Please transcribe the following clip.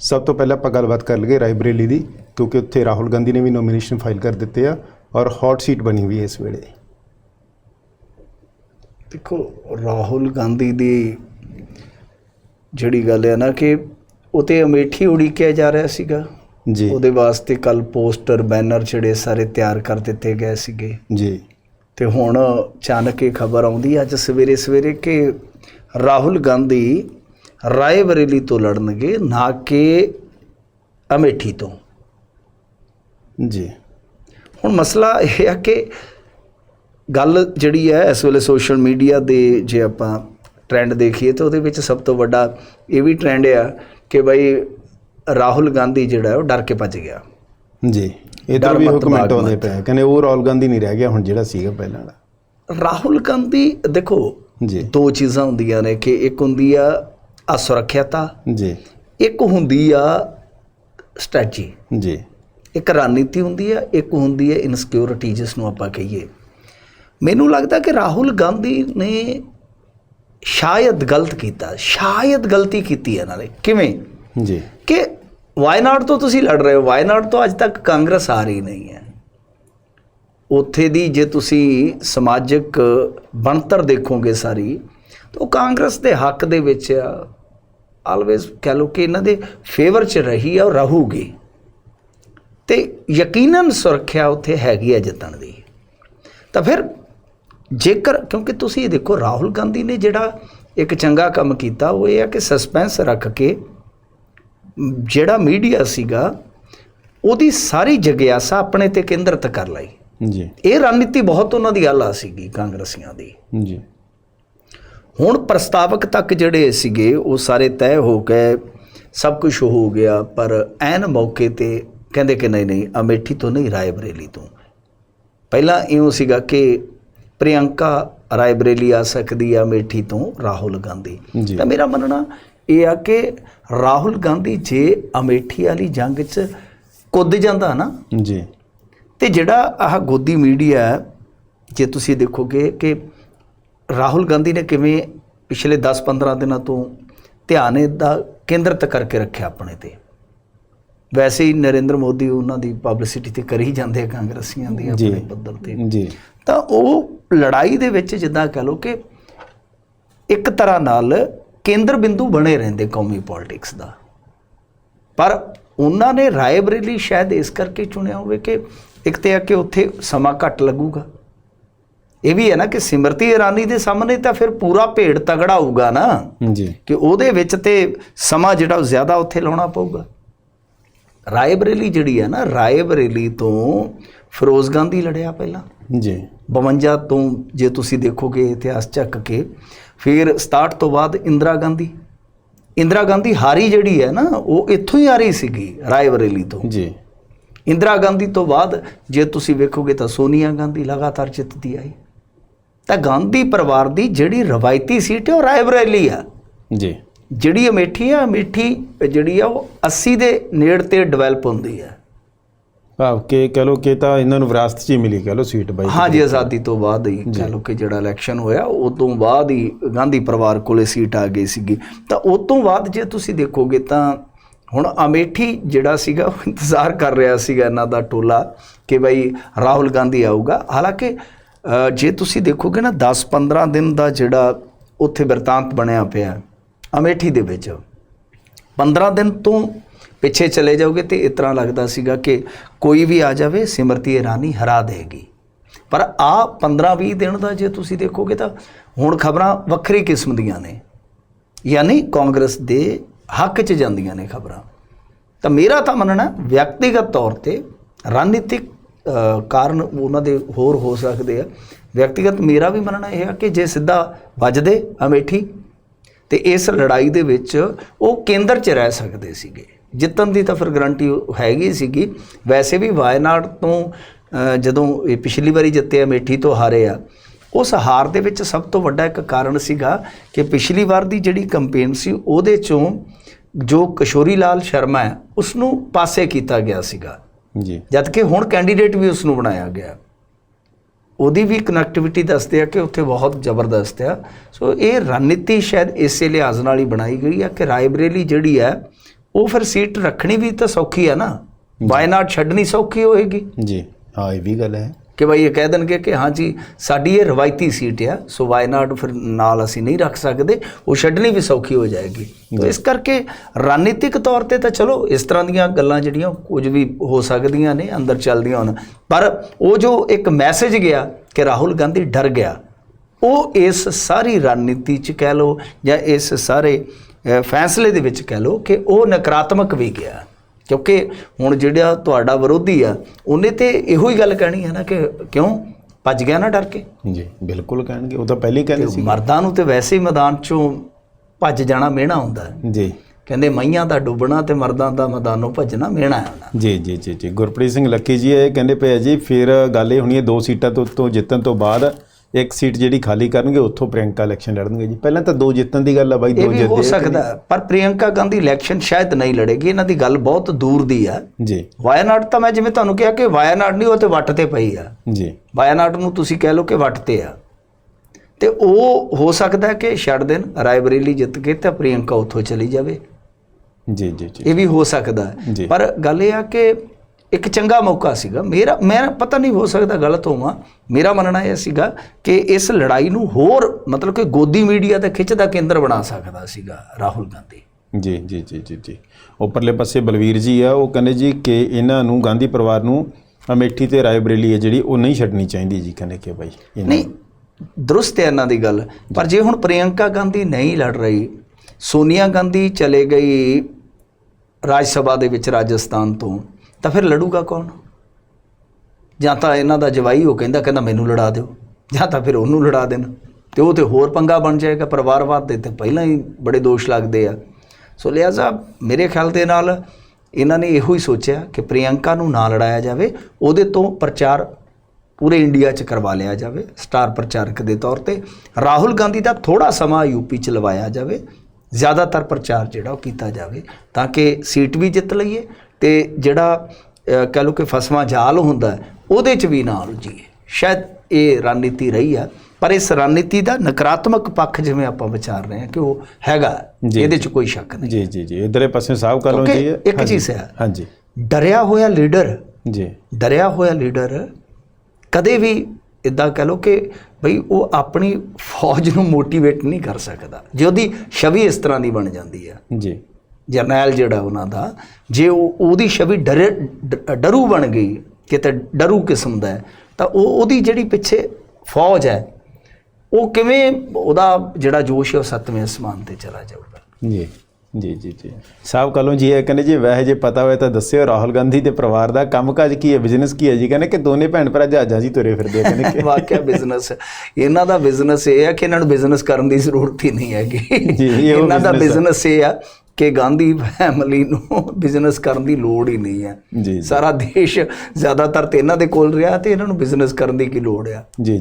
ਸਭ ਤੋਂ ਪਹਿਲਾਂ ਆਪਾਂ ਗੱਲਬਾਤ ਕਰ ਲਈਏ ਰਾਇਬਰੇਲੀ ਦੀ ਕਿਉਂਕਿ ਉੱਥੇ ਰਾਹੁਲ ਗਾਂਧੀ ਨੇ ਵੀ ਨੋਮੀਨੇਸ਼ਨ ਫਾਈਲ ਕਰ ਦਿੱਤੇ ਆ ਔਰ ਹੌਟ ਸੀਟ ਬਣੀ ਹੋਈ ਹੈ ਇਸ ਵੇਲੇ। ਦੇਖੋ ਰਾਹੁਲ ਗਾਂਧੀ ਦੀ ਜਿਹੜੀ ਗੱਲ ਹੈ ਨਾ ਕਿ ਉਹ ਤੇ ਅਮੇਠੀ ਉਡੀਕਿਆ ਜਾ ਰਿਹਾ ਸੀਗਾ। ਜੀ। ਉਹਦੇ ਵਾਸਤੇ ਕੱਲ ਪੋਸਟਰ ਬੈਨਰ ਜਿਹੜੇ ਸਾਰੇ ਤਿਆਰ ਕਰ ਦਿੱਤੇ ਗਏ ਸੀਗੇ। ਜੀ। ਤੇ ਹੁਣ ਅਚਾਨਕ ਇਹ ਖਬਰ ਆਉਂਦੀ ਅੱਜ ਸਵੇਰੇ ਸਵੇਰੇ ਕਿ ਰਾਹੁਲ ਗਾਂਧੀ ਰਾਏ ਬਰੇਲੀ ਤੋਂ ਲੜਨਗੇ ਨਾ ਕਿ ਅਮੇਠੀ ਤੋਂ ਜੀ ਹੁਣ ਮਸਲਾ ਇਹ ਹੈ ਕਿ ਗੱਲ ਜਿਹੜੀ ਹੈ ਇਸ ਵੇਲੇ ਸੋਸ਼ਲ ਮੀਡੀਆ ਦੇ ਜੇ ਆਪਾਂ ਟ੍ਰੈਂਡ ਦੇਖੀਏ ਤਾਂ ਉਹਦੇ ਵਿੱਚ ਸਭ ਤੋਂ ਵੱਡਾ ਇਹ ਵੀ ਟ੍ਰੈਂਡ ਆ ਕਿ ਭਾਈ ਰਾਹੁਲ ਗਾਂਧੀ ਜਿਹੜਾ ਉਹ ਡਰ ਕੇ ਭੱਜ ਗਿਆ ਜੀ ਇਹ ਤਾਂ ਵੀ ਮਤ ਉਹ ਕਮੈਂਟ ਬਾਗ ਆਉਂਦੇ। ਪਏ ਕਹਿੰਦੇ ਉਹ ਰਾਹੁਲ ਗਾਂਧੀ ਨਹੀਂ ਰਹਿ ਗਿਆ ਹੁਣ ਜਿਹੜਾ ਸੀਗਾ ਪਹਿਲਾਂ ਵਾਲਾ ਰਾਹੁਲ ਗਾਂਧੀ ਦੇਖੋ ਜੀ ਦੋ ਚੀਜ਼ਾਂ ਹੁੰਦੀਆਂ ਨੇ ਕਿ ਇੱਕ ਹੁੰਦੀ ਆ ਆ ਸੁਰੱਖਿਅਤਾ ਜੀ। ਇੱਕ ਹੁੰਦੀ ਆ ਸਟ੍ਰੈਟਜੀ। ਜੀ। ਇੱਕ ਰਣਨੀਤੀ ਹੁੰਦੀ ਆ ਇੱਕ ਹੁੰਦੀ ਹੈ ਇਨਸਿਕਿਉਰਿਟੀ ਜਿਸ ਨੂੰ ਆਪਾਂ ਕਹੀਏ। ਮੈਨੂੰ ਲੱਗਦਾ ਕਿ ਰਾਹੁਲ ਗਾਂਧੀ ਨੇ ਸ਼ਾਇਦ ਗਲਤ ਕੀਤਾ ਸ਼ਾਇਦ ਗਲਤੀ ਕੀਤੀ ਹੈ ਨਾਲੇ ਕਿਵੇਂ? ਜੀ। ਕਿ ਵਾਇਨਾਡ ਤੋਂ ਤੁਸੀਂ ਲੜ ਰਹੇ ਹੋ ਵਾਇਨਾਡ ਤੋਂ ਅੱਜ ਤੱਕ ਕਾਂਗਰਸ ਆ ਰਹੀ ਨਹੀਂ ਹੈ। ਉੱਥੇ ਦੀ ਜੇ ਤੁਸੀਂ ਸਮਾਜਿਕ ਬਣਤਰ ਦੇਖੋਗੇ ਸਾਰੀ ਤਾਂ ਉਹ ਕਾਂਗਰਸ ਦੇ ਹੱਕ ਦੇ ਵਿੱਚ ਆਲਵੇਜ਼ ਕਹਿ ਲਓ ਕਿ ਇਹਨਾਂ ਦੇ ਫੇਵਰ 'ਚ ਰਹੀ ਹੈ ਔਰ ਰਹੂਗੀ। ਤੇ ਯਕੀਨਨ ਸੁਰੱਖਿਆ ਉੱਥੇ ਹੈਗੀ ਹੈ ਜਿੱਤਣ ਦੀ। ਤਾਂ ਫਿਰ ਜੇਕਰ ਕਿਉਂਕਿ ਤੁਸੀਂ ਇਹ ਦੇਖੋ ਰਾਹੁਲ ਗਾਂਧੀ ਨੇ ਜਿਹੜਾ ਇੱਕ ਚੰਗਾ ਕੰਮ ਕੀਤਾ ਉਹ ਇਹ ਹੈ ਕਿ ਸਸਪੈਂਸ ਰੱਖ ਕੇ ਜਿਹੜਾ ਮੀਡੀਆ ਸੀਗਾ ਉਹਦੀ ਸਾਰੀ ਜਗਿਆਸਾ ਆਪਣੇ ਤੇ ਕੇਂਦਰਿਤ ਕਰ ਲਈ। ਜੀ। ਇਹ ਰਣਨੀਤੀ ਬਹੁਤ ਉਹਨਾਂ ਦੀ ਆਲਾ ਸੀਗੀ ਕਾਂਗਰਸੀਆਂ ਦੀ। ਜੀ। ਹੁਣ ਪ੍ਰਸਤਾਵਕ ਤੱਕ ਜਿਹੜੇ ਸੀਗੇ ਉਹ ਸਾਰੇ ਤੈਅ ਹੋ ਗਏ ਸਭ ਕੁਝ ਹੋ ਗਿਆ ਪਰ ਐਨ ਮੌਕੇ ਤੇ ਕਹਿੰਦੇ ਕਿ ਨਹੀਂ ਨਹੀਂ ਅਮੇਠੀ ਤੋਂ ਨਹੀਂ ਰਾਏ ਬਰੇਲੀ ਤੋਂ। ਪਹਿਲਾਂ ਇਉਂ ਸੀਗਾ ਕਿ ਪ੍ਰਿਯੰਕਾ ਰਾਏ ਬਰੇਲੀ ਆ ਸਕਦੀ ਆ ਅਮੇਠੀ ਤੋਂ ਰਾਹੁਲ ਗਾਂਧੀ। ਤਾਂ ਮੇਰਾ ਮੰਨਣਾ ਇਹ ਆ ਕਿ ਰਾਹੁਲ ਗਾਂਧੀ ਜੇ ਅਮੇਠੀ ਵਾਲੀ ਜੰਗ 'ਚ ਕੁੱਦ ਜਾਂਦਾ ਨਾ ਜੀ। ਤੇ ਜਿਹੜਾ ਆਹ ਗੋਦੀ ਮੀਡੀਆ ਜੇ ਤੁਸੀਂ ਦੇਖੋਗੇ ਕਿ ਰਾਹੁਲ ਗਾਂਧੀ ਨੇ ਕਿਵੇਂ ਪਿਛਲੇ 10-15 ਦਿਨਾਂ ਤੋਂ ਧਿਆਨ ਇਹਦਾ ਕੇਂਦਰਿਤ ਕਰਕੇ ਰੱਖਿਆ ਆਪਣੇ ਤੇ? ਵੈਸੇ ਹੀ ਨਰਿੰਦਰ ਮੋਦੀ ਉਹਨਾਂ ਦੀ ਪਬਲਿਸਿਟੀ ਤੇ ਕਰੀ ਜਾਂਦੇ ਆ ਕਾਂਗਰਸੀਆਂ ਦੀ। ਆਪਣੇ ਪੱਧਰ ਤੇ। ਜੀ। ਤਾਂ ਉਹ ਲੜਾਈ ਦੇ ਵਿੱਚ ਜਿੱਦਾਂ ਕਹ ਲਓ ਕਿ ਇੱਕ ਤਰ੍ਹਾਂ ਨਾਲ ਕੇਂਦਰ ਬਿੰਦੂ ਬਣੇ ਰਹਿੰਦੇ ਕੌਮੀ ਪੋਲਿਟਿਕਸ ਦਾ। ਪਰ ਉਹਨਾਂ ਨੇ ਰਾਏ ਬਰੇਲੀ ਸ਼ਾਇਦ ਇਸ ਕਰਕੇ ਚੁਣਿਆ ਹੋਵੇ ਕਿ ਇੱਕ ਤੇ ਆ ਕਿ ਉੱਥੇ ਸਮਾਂ ਘੱਟ ਲੱਗੂਗਾ। ਇਹ ਵੀ ਹੈ ਨਾ ਕਿ ਸਿਮਰਤੀ ਇਰਾਨੀ ਦੇ ਸਾਹਮਣੇ ਤਾਂ ਫਿਰ ਪੂਰਾ ਭੇੜ ਤਗੜਾ ਹੋਊਗਾ ਨਾ ਜੀ। ਕਿ ਉਹਦੇ ਵਿੱਚ ਤੇ ਸਮਾਂ ਜਿਹੜਾ ਉਹ ਜ਼ਿਆਦਾ ਉੱਥੇ ਲਾਉਣਾ ਪਊਗਾ। ਰਾਏ ਬਰੇਲੀ ਜਿਹੜੀ ਹੈ ਨਾ ਰਾਏ ਬਰੇਲੀ ਤੋਂ ਫਿਰੋਜ਼ ਗਾਂਧੀ ਲੜਿਆ ਪਹਿਲਾਂ। ਜੀ। 52 ਤੋਂ ਜੇ ਤੁਸੀਂ ਦੇਖੋਗੇ ਇਤਿਹਾਸ ਚੱਕ ਕੇ ਫਿਰ 67 ਤੋਂ ਬਾਅਦ ਇੰਦਰਾ ਗਾਂਧੀ। ਇੰਦਰਾ ਗਾਂਧੀ ਹਾਰੀ ਜਿਹੜੀ ਹੈ ਨਾ ਉਹ ਇੱਥੋਂ ਹੀ ਆ ਰਹੀ ਸੀਗੀ ਰਾਏ ਬਰੇਲੀ ਤੋਂ। ਜੀ। ਇੰਦਰਾ ਗਾਂਧੀ ਤੋਂ ਬਾਅਦ ਜੇ ਤੁਸੀਂ ਵੇਖੋਗੇ ਤਾਂ ਸੋਨੀਆ ਗਾਂਧੀ ਲਗਾਤਾਰ ਜਿੱਤਦੀ ਆਈ। ਤਾਂ ਗਾਂਧੀ ਪਰਿਵਾਰ ਦੀ ਜਿਹੜੀ ਰਵਾਇਤੀ ਸੀਟ ਹੈ ਉਹ ਰਾਏ ਬਰੇਲੀ ਆ। ਜੀ। ਜਿਹੜੀ ਅਮੇਠੀ ਆ ਅਮੇਠੀ ਜਿਹੜੀ ਆ ਉਹ 80 ਦੇ ਨੇੜ ਤੇ ਡਿਵੈਲਪ ਹੁੰਦੀ ਹੈ ਭਾਵ ਕਿ ਕਹ ਲੋ ਕਿ ਤਾਂ ਇਹਨਾਂ ਨੂੰ ਵਿਰਾਸਤ 'ਚ ਹੀ ਮਿਲੀ ਕਹ ਲੋ ਸੀਟ ਬਾਈ। ਹਾਂ ਜੀ ਆਜ਼ਾਦੀ ਤੋਂ ਬਾਅਦ ਹੀ ਕਹ ਲਓ ਕਿ ਜਿਹੜਾ ਇਲੈਕਸ਼ਨ ਹੋਇਆ ਉਹ ਤੋਂ ਬਾਅਦ ਹੀ ਗਾਂਧੀ ਪਰਿਵਾਰ ਕੋਲੇ ਸੀਟ ਆ ਗਈ ਸੀਗੀ। ਤਾਂ ਉਹ ਤੋਂ ਬਾਅਦ ਜੇ ਤੁਸੀਂ ਦੇਖੋਗੇ ਤਾਂ ਹੁਣ ਅਮੇਠੀ ਜਿਹੜਾ ਸੀਗਾ ਉਹ ਇੰਤਜ਼ਾਰ ਕਰ ਰਿਹਾ ਸੀਗਾ ਇਹਨਾਂ ਦਾ ਟੋਲਾ ਕਿ ਭਾਈ ਰਾਹੁਲ ਗਾਂਧੀ ਆਊਗਾ। ਹਾਲਾਂਕਿ ਜੇ ਤੁਸੀਂ ਦੇਖੋਗੇ ਨਾ 10-15 ਦਿਨ ਦਾ ਜਿਹੜਾ ਉੱਥੇ ਵਰਤਾਂਤ ਬਣਿਆ ਪਿਆ ਅਮੇਠੀ ਦੇ ਵਿੱਚ 15 ਦਿਨ ਤੋਂ ਪਿੱਛੇ ਚਲੇ ਜਾਓਗੇ ਤੇ ਇਸ ਤਰ੍ਹਾਂ ਲੱਗਦਾ ਸੀਗਾ ਕਿ ਕੋਈ ਵੀ ਆ ਜਾਵੇ, ਸਿਮਰਤੀ ਇਰਾਨੀ ਹਰਾ ਦੇਗੀ। ਪਰ ਆ 15-20 ਦਿਨ ਦਾ ਜੇ ਤੁਸੀਂ ਦੇਖੋਗੇ ਤਾਂ ਹੁਣ ਖਬਰਾਂ ਵੱਖਰੀ ਕਿਸਮ ਦੀਆਂ ਨੇ। ਯਾਨੀ ਕਾਂਗਰਸ ਦੇ ਹੱਕ 'ਚ ਜਾਂਦੀਆਂ ਨੇ ਖਬਰਾਂ। ਤਾਂ ਮੇਰਾ ਤਾਂ ਮੰਨਣਾ ਵਿਅਕਤੀਗਤ ਤੌਰ ਤੇ ਰਣਨੀਤਿਕ ਕਾਰਨ ਉਹਨਾਂ ਦੇ ਹੋਰ ਹੋ ਸਕਦੇ ਆ। ਵਿਅਕਤੀਗਤ ਮੇਰਾ ਵੀ ਮੰਨਣਾ ਇਹ ਆ ਕਿ ਜੇ ਸਿੱਧਾ ਵੱਜਦੇ ਅਮੇਠੀ, ਤੇ ਇਸ ਲੜਾਈ ਦੇ ਵਿੱਚ ਉਹ ਕੇਂਦਰ 'ਚ ਰਹਿ ਸਕਦੇ ਸੀਗੇ। ਜਿੱਤਣ ਦੀ ਤਾਂ ਫਿਰ ਗਰੰਟੀ ਹੈਗੀ ਸੀਗੀ। ਵੈਸੇ ਵੀ ਵਾਇਨਾਡ ਤੋਂ ਜਦੋਂ ਇਹ ਪਿਛਲੀ ਵਾਰੀ ਜਿੱਤੇ ਅਮੇਠੀ ਤੋਂ ਹਾਰੇ ਆ, ਉਸ ਹਾਰ ਦੇ ਵਿੱਚ ਸਭ ਤੋਂ ਵੱਡਾ ਇੱਕ ਕਾਰਨ ਸੀਗਾ ਕਿ ਪਿਛਲੀ ਵਾਰ ਦੀ ਜਿਹੜੀ ਕੰਪੇਨ ਸੀ, ਉਹਦੇ ਚੋਂ ਜੋ ਕਿਸ਼ੋਰੀ ਲਾਲ ਸ਼ਰਮਾ ਹੈ ਉਸ ਨੂੰ ਪਾਸੇ ਕੀਤਾ ਗਿਆ ਸੀਗਾ। ਜੀ। ਜਦ ਕਿ ਹੁਣ ਕੈਂਡੀਡੇਟ ਵੀ ਉਸ ਨੂੰ ਬਣਾਇਆ ਗਿਆ। ਉਹਦੀ ਵੀ ਕਨੈਕਟੀਵਿਟੀ ਦੱਸਦੇ ਆ ਕਿ ਉੱਥੇ ਬਹੁਤ ਜ਼ਬਰਦਸਤ ਆ। ਸੋ ਇਹ ਰਣਨੀਤੀ ਸ਼ਾਇਦ ਇਸੇ ਲਿਹਾਜ਼ ਨਾਲ ਹੀ ਬਣਾਈ ਗਈ ਆ ਕਿ ਰਾਇਬਰੇਲੀ ਜਿਹੜੀ ਹੈ ਉਹ ਫਿਰ ਸੀਟ ਰੱਖਣੀ ਵੀ ਤਾਂ ਸੌਖੀ ਆ ਨਾ। ਵਾਇਨਾਡ ਛੱਡਣੀ ਸੌਖੀ ਹੋਏਗੀ? ਜੀ। ਹਾਂ ਇਹ ਵੀ ਗੱਲ ਹੈ। ਕਿ ਭਾਈ ਇਹ ਕਹਿ ਦੇਣਗੇ ਕਿ ਹਾਂ ਜੀ ਸਾਡੀ ਇਹ ਰਵਾਇਤੀ ਸੀਟ ਆ ਸੋ ਵਾਇਨਾਡ ਫਿਰ ਨਾਲ ਅਸੀਂ ਨਹੀਂ ਰੱਖ ਸਕਦੇ ਉਹ ਛੱਡਣੀ ਵੀ ਸੌਖੀ ਹੋ ਜਾਏਗੀ। ਤਾਂ ਇਸ ਕਰਕੇ ਰਣਨੀਤਿਕ ਤੌਰ ਤੇ ਤਾਂ ਚਲੋ ਇਸ ਤਰ੍ਹਾਂ ਦੀਆਂ ਗੱਲਾਂ ਜਿਹੜੀਆਂ ਕੁਝ ਵੀ ਹੋ ਸਕਦੀਆਂ ਨੇ ਅੰਦਰ ਚੱਲਦੀਆਂ ਹੋਣ ਪਰ ਉਹ ਜੋ ਇੱਕ ਮੈਸੇਜ ਗਿਆ ਕਿ ਰਾਹੁਲ ਗਾਂਧੀ ਡਰ ਗਿਆ ਉਹ ਇਸ ਸਾਰੀ ਰਣਨੀਤੀ ਚ ਕਹਿ ਲਓ ਜਾਂ ਇਸ ਸਾਰੇ ਫੈਸਲੇ ਦੇ ਵਿੱਚ ਕਹਿ ਲਓ ਕਿ ਉਹ ਨਕਾਰਾਤਮਕ ਵੀ ਗਿਆ। ਕਿਉਂਕਿ ਹੁਣ ਜਿਹੜਾ ਤੁਹਾਡਾ ਵਿਰੋਧੀ ਆ ਉਹਨੇ ਤੇ ਇਹੋ ਹੀ ਗੱਲ ਕਹਿਣੀ ਹੈ ਨਾ ਕਿ ਕਿਉਂ? ਭੱਜ ਗਿਆ ਨਾ ਡਰ ਕੇ। ਜੀ ਬਿਲਕੁਲ ਕਹਿਣਗੇ ਉਹ ਤਾਂ ਪਹਿਲੇ ਕਹਿੰਦੇ ਸੀ। ਮਰਦਾਂ ਨੂੰ ਤੇ ਵੈਸੇ ਹੀ ਮੈਦਾਨ ਚੋਂ ਭੱਜ ਜਾਣਾ ਮਿਹਣਾ ਹੁੰਦਾ ਜੀ। ਕਹਿੰਦੇ ਮਈਆਂ ਦਾ ਡੁੱਬਣਾ ਤੇ ਮਰਦਾਂ ਦਾ ਮੈਦਾਨੋਂ ਭੱਜਣਾ ਮਿਹਣਾ ਹੈ। ਜੀ ਜੀ ਜੀ ਜੀ। ਗੁਰਪ੍ਰੀਤ ਸਿੰਘ ਲੱਕੀ ਜੀ ਇਹ ਕਹਿੰਦੇ ਪਏ ਜੀ ਫਿਰ ਗੱਲ ਇਹ ਹੋਣੀ ਹੈ ਦੋ ਸੀਟਾਂ ਤੋਂ ਜਿੱਤਣ ਤੋਂ ਬਾਅਦ ਇੱਕ ਸੀਟ ਜਿਹੜੀ ਖਾਲੀ ਕਰਨਗੇ ਉੱਥੋਂ ਪ੍ਰਿਯੰਕਾ ਇਲੈਕਸ਼ਨ ਲੜਨਗੇ ਜੀ। ਪਹਿਲਾਂ ਤਾਂ ਦੋ ਜਿੱਤਣ ਦੀ ਗੱਲ ਆ ਬਾਈ ਦੋ ਵੀ ਹੋ ਸਕਦਾ ਪਰ ਪ੍ਰਿਯੰਕਾ ਗਾਂਧੀ ਇਲੈਕਸ਼ਨ ਸ਼ਾਇਦ ਨਹੀਂ ਲੜੇਗੀ ਇਹਨਾਂ ਦੀ ਗੱਲ ਬਹੁਤ ਦੂਰ ਦੀ ਆ। ਜੀ। ਵਾਇਨਾਡ ਤਾਂ ਮੈਂ ਜਿਵੇਂ ਤੁਹਾਨੂੰ ਕਿਹਾ ਕਿ ਵਾਇਨਾਡ ਨਹੀਂ ਉਹ ਤੇ ਵੱਟ ਤੇ ਪਈ ਆ। ਜੀ। ਵਾਇਨਾਡ ਨੂੰ ਤੁਸੀਂ ਕਹਿ ਲਓ ਕਿ ਵੱਟ ਤੇ ਆ। ਤੇ ਉਹ ਹੋ ਸਕਦਾ ਕਿ ਛੱਡ ਦੇਣ ਰਾਇਬਰੇਲੀ ਜਿੱਤ ਕੇ ਤੇ ਪ੍ਰਿਯੰਕਾ ਉੱਥੋਂ ਚਲੀ ਜਾਵੇ। ਜੀ ਜੀ ਜੀ। ਇਹ ਵੀ ਹੋ ਸਕਦਾ। ਪਰ ਗੱਲ ਇਹ ਆ ਕਿ ਇੱਕ ਚੰਗਾ ਮੌਕਾ ਸੀਗਾ। ਮੇਰਾ ਮੈਂ ਪਤਾ ਨਹੀਂ ਹੋ ਸਕਦਾ ਗਲਤ ਹੋਵਾਂ। ਮੇਰਾ ਮੰਨਣਾ ਇਹ ਸੀਗਾ ਕਿ ਇਸ ਲੜਾਈ ਨੂੰ ਹੋਰ ਮਤਲਬ ਕਿ ਗੋਦੀ ਮੀਡੀਆ ਦਾ ਖਿੱਚ ਦਾ ਕੇਂਦਰ ਬਣਾ ਸਕਦਾ ਸੀਗਾ ਰਾਹੁਲ ਗਾਂਧੀ। ਜੀ ਜੀ ਜੀ ਜੀ ਜੀ। ਉੱਪਰਲੇ ਪਾਸੇ ਬਲਵੀਰ ਜੀ ਆ ਉਹ ਕਹਿੰਦੇ ਜੀ ਕਿ ਇਹਨਾਂ ਨੂੰ ਗਾਂਧੀ ਪਰਿਵਾਰ ਨੂੰ ਅਮੇਠੀ ਤੇ ਰਾਏਬਰੇਲੀ ਹੈ ਜਿਹੜੀ ਉਹ ਨਹੀਂ ਛੱਡਣੀ ਚਾਹੀਦੀ ਜੀ ਕਹਿੰਦੇ ਕਿ ਇਹਨਾਂ- ਨਹੀਂ ਦਰੁਸਤ ਹੈ ਇਹਨਾਂ ਦੀ ਗੱਲ। ਪਰ ਜੇ ਹੁਣ ਪ੍ਰਿਯੰਕਾ ਗਾਂਧੀ ਨਹੀਂ ਲੜ ਰਹੀ ਸੋਨੀਆ ਗਾਂਧੀ ਚਲੇ ਗਈ ਰਾਜ ਸਭਾ ਦੇ ਵਿੱਚ ਰਾਜਸਥਾਨ ਤੋਂ ਤਾਂ ਫਿਰ ਲੜੂਗਾ ਕੌਣ? ਜਾਂ ਤਾਂ ਇਹਨਾਂ ਦਾ ਜਵਾਈ ਉਹ ਕਹਿੰਦਾ ਕਹਿੰਦਾ ਮੈਨੂੰ ਲੜਾ ਦਿਓ। ਜਾਂ ਤਾਂ ਫਿਰ ਉਹਨੂੰ ਲੜਾ ਦੇਣ। ਤੇ ਉਹ ਤੇ ਹੋਰ ਪੰਗਾ ਬਣ ਜਾਏਗਾ, ਪਰਿਵਾਰਵਾਦ ਦੇ ਤੇ ਪਹਿਲਾਂ ਹੀ ਬੜੇ ਦੋਸ਼ ਲੱਗਦੇ ਆ। ਸੋ ਲਿਹਾਜ਼ਾ ਮੇਰੇ ਖਿਆਲ ਦੇ ਨਾਲ ਇਹਨਾਂ ਨੇ ਇਹੋ ਹੀ ਸੋਚਿਆ ਕਿ ਪ੍ਰਿਯੰਕਾ ਨੂੰ ਨਾ ਲੜਾਇਆ ਜਾਵੇ, ਉਹਦੇ ਤੋਂ ਪ੍ਰਚਾਰ ਪੂਰੇ ਇੰਡੀਆ 'ਚ ਕਰਵਾ ਲਿਆ ਜਾਵੇ, ਸਟਾਰ ਪ੍ਰਚਾਰਕ ਦੇ ਤੌਰ ਤੇ। ਰਾਹੁਲ ਗਾਂਧੀ ਦਾ ਥੋੜਾ ਸਮਾਂ ਯੂਪੀ 'ਚ ਲਵਾਇਆ ਜਾਵੇ, ਜ਼ਿਆਦਾਤਰ ਪ੍ਰਚਾਰ ਜਿਹੜਾ ਉਹ ਕੀਤਾ ਜਾਵੇ, ਤਾਂ ਕਿ ਸੀਟ ਵੀ ਜਿੱਤ ਲਈਏ ਤੇ ਜਿਹੜਾ ਕਹਿ ਲਓ ਕਿ ਫਸਵਾ ਜਾਲ ਹੁੰਦਾ ਹੈ, ਉਹਦੇ 'ਚ ਵੀ ਨਾ ਉਲਝੀਏ ਸ਼ਾਇਦ ਇਹ ਰਣਨੀਤੀ ਰਹੀ ਆ ਪਰ ਇਸ ਰਣਨੀਤੀ ਦਾ ਨਕਾਰਾਤਮਕ ਪੱਖ ਜਿਵੇਂ ਆਪਾਂ ਵਿਚਾਰ ਰਹੇ ਹਾਂ ਕਿ ਉਹ ਹੈਗਾ ਜੀ। ਇਹਦੇ 'ਚ ਕੋਈ ਸ਼ੱਕ ਨਹੀਂ। ਜੀ ਜੀ ਜੀ। ਇਧਰਲੇ ਪਾਸੇ ਸਾਹਿਬ ਕਾਲੋਂ ਕਿਉਂਕਿ ਜੀ। ਹੈ। ਇੱਕ ਚੀਜ਼ ਹੈ। ਹਾਂਜੀ। ਡਰਿਆ ਹੋਇਆ ਲੀਡਰ ਜੀ। ਡਰਿਆ ਹੋਇਆ ਲੀਡਰ ਕਦੇ ਵੀ ਇਦਾਂ ਕਹ ਲੋ ਕਿ ਭਈ ਉਹ ਆਪਣੀ ਫੌਜ ਨੂੰ ਮੋਟੀਵੇਟ ਨਹੀਂ ਕਰ ਸਕਦਾ ਜੇ ਉਹਦੀ ਛਵੀ ਇਸ ਤਰ੍ਹਾਂ ਦੀ ਬਣ ਜਾਂਦੀ ਆ ਜੀ। ਜਰਨੈਲ ਜਿਹੜਾ ਉਹਨਾਂ ਦਾ ਜੇ ਉਹ ਉਹਦੀ ਛਵੀ ਡਰੇ ਬਣ ਗਈ ਕਿਤੇ ਡਰੂ ਕਿਸਮ ਦਾ ਤਾਂ ਉਹ ਉਹਦੀ ਜਿਹੜੀ ਪਿੱਛੇ ਫੌਜ ਹੈ ਉਹ ਕਿਵੇਂ ਉਹਦਾ ਜਿਹੜਾ ਜੋਸ਼ ਹੈ ਉਹ ਸੱਤਵੇਂ ਅਸਮਾਨ ਤੇ ਚਲਾ ਜਾਊਗਾ? ਜੀ ਜੀ ਜੀ ਜੀ। ਸਾਹਿਬ ਕਾਲੋਂ ਜੀ ਇਹ ਕਹਿੰਦੇ ਜੀ ਵੈਸੇ ਜੇ ਪਤਾ ਹੋਵੇ ਤਾਂ ਦੱਸਿਓ ਰਾਹੁਲ ਗਾਂਧੀ ਦੇ ਪਰਿਵਾਰ ਦਾ ਕੰਮਕਾਜ ਕੀ ਹੈ ਬਿਜ਼ਨਸ ਕੀ ਹੈ ਜੀ? ਕਹਿੰਦੇ ਕਿ ਦੋਨੇ ਭੈਣ ਭਰਾ ਜਹਾਜ਼ਾਂ 'ਚ ਹੀ ਤੁਰੇ ਫਿਰਦੇ ਆ ਕਹਿੰਦੇ ਕਿ। ਵਾਕਿਆ ਬਿਜ਼ਨਸ ਇਹਨਾਂ ਦਾ ਬਿਜ਼ਨਸ ਇਹ ਹੈ ਕਿ ਇਹਨਾਂ ਨੂੰ ਬਿਜ਼ਨਸ ਕਰਨ ਦੀ ਜ਼ਰੂਰਤ ਹੀ ਨਹੀਂ ਹੈਗੀ। ਜੀ, ਇਹਨਾਂ ਦਾ। ਬਿਜ਼ਨਸ ਇਹ ਆ ਕਿ ਗਾਂਧੀ ਫੈਮਿਲੀ ਨੂੰ ਬਿਜ਼ਨਸ ਕਰਨ ਦੀ ਲੋੜ ਹੀ ਨਹੀਂ ਹੈ। ਸਾਰਾ ਦੇਸ਼ ਜ਼ਿਆਦਾਤਰ ਤੇ ਇਹਨਾਂ ਦੇ ਕੋਲ ਰਿਹਾ ਤੇ ਇਹਨਾਂ ਨੂੰ ਬਿਜ਼ਨਸ ਕਰਨ ਦੀ ਕੀ ਲੋੜ ਆ। ਜੀ